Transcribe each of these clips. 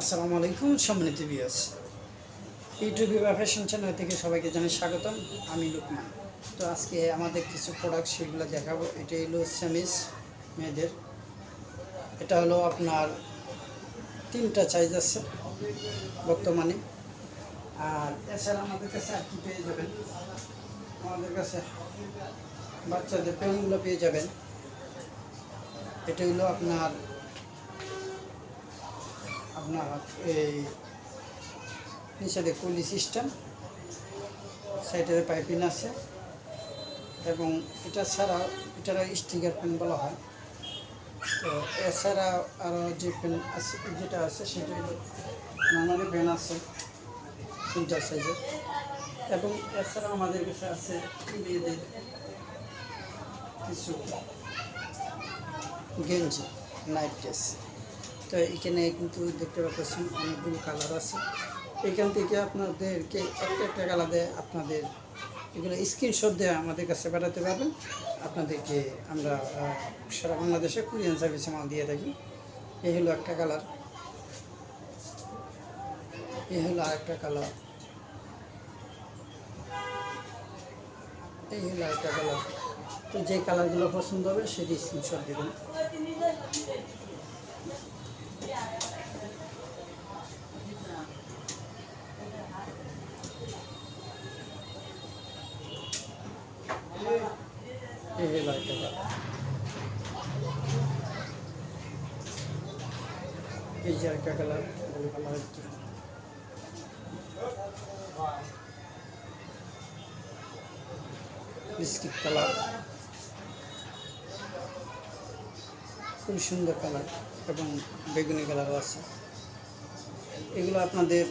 আসসালামু আলাইকুম, সম্মানিত বিয়াস ইউটিউব বা ফ্যাশন চ্যানেল থেকে সবাইকে জানাই স্বাগতম। আমি লুকমান। তো আজকে আমাদের কিছু প্রোডাক্ট সেগুলো দেখাবো। এটা হলো স্যামিস মেয়েদের। এটা হলো আপনার তিনটা সাইজ আছে বর্তমানে। আর এছাড়া আমাদের কাছে আর কি পেয়ে যাবেন? আমাদের কাছে বাচ্চাদের প্যান্টগুলো পেয়ে যাবেন। এটা হলো আপনার আপনার এই নিচে কুলি সিস্টেম সাইডে পাইপিং আছে এবং এটা ছাড়া এটার স্টিকার পেন বলা হয়। তো এছাড়া আরও যে পেন আছে, যেটা আছে সেটা নর্মালি পেন আছে, তিনটা সাইজের। এবং এছাড়া আমাদের কাছে আছে মেয়েদের কিছু গেঞ্জি, নাইট ড্রেস। তো এখানে কিন্তু দেখতে পাচ্ছেন অনেকগুলো কালার আছে। এখান থেকে আপনাদেরকে একটা একটা কালার দেয় আপনাদের এগুলো স্ক্রিনশট দিয়ে আমাদের কাছে পাঠাতে পারবেন। আপনাদেরকে আমরা সারা বাংলাদেশে কুরিয়ান সার্ভিসে মাল দিয়ে থাকি। এই হলো একটা কালার। এই হলো আরেকটা কালার। এই হলো আরেকটা কালার। তো যে কালারগুলো পছন্দ হবে সেটি স্ক্রিনশট দেবেন। এই এই কালার কালার বিস্কিট কালার খুব সুন্দর কালার এবং বেগুনি কালারও আছে এগুলো আপনাদের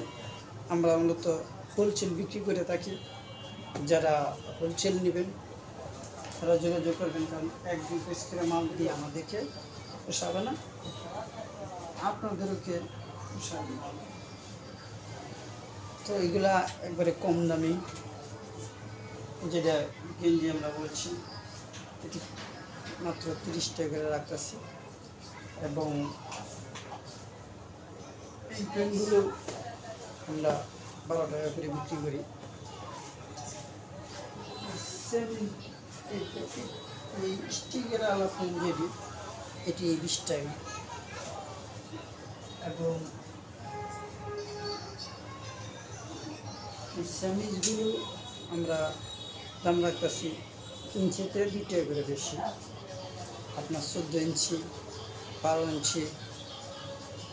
আমরা মূলত হোলসেল বিক্রি করে থাকি যারা হোলসেল নেবেন তারা যোগাযোগ করবেন, কারণ এক দুই পিস করে মাল দিয়ে আমাদেরকে পোষাবে না। আপনাদেরকে পোষাবে। তো এগুলা একবারে কম দামি, যেটা গেঞ্জি আমরা বলছি, এটি মাত্র তিরিশ টাকা করে রাখতেছি। এবং এই পেনগুলো আমরা বারো টাকা করে বিক্রি করি। এই- স্টিকের আলা পেন যেটি এটি বিশ টাকা এবং স্যামিজগুলো আমরা দাম রাখতেছি ইঞ্চিতে দুই টাকা করে বেশি আপনার চোদ্দ ইঞ্চি বারো ইঞ্চি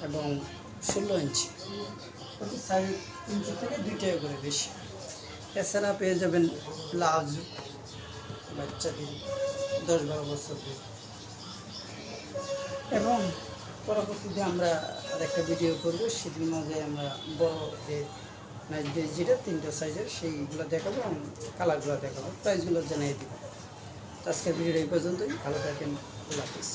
এবং ষোলো ইঞ্চি প্রতি সাড়ে ইঞ্চি থেকে দুই টাকা করে বেশি এছাড়া পেয়ে যাবেন প্লাজ। বাচ্চাদের, দশ বারো বছর বছরদের। এবং পরবর্তীতে আমরা আরেকটা ভিডিও করব সেদিন মাঝে আমরা বড়দের নাইজদের যেটা তিনটা সাইজের সেইগুলো দেখাবো এবং কালারগুলো দেখাবো। প্রাইসগুলো জানিয়ে দেবো। আজকের ভিডিওটা এই পর্যন্তই। ভালো থাকেন। আল্লাহ হাফিজ।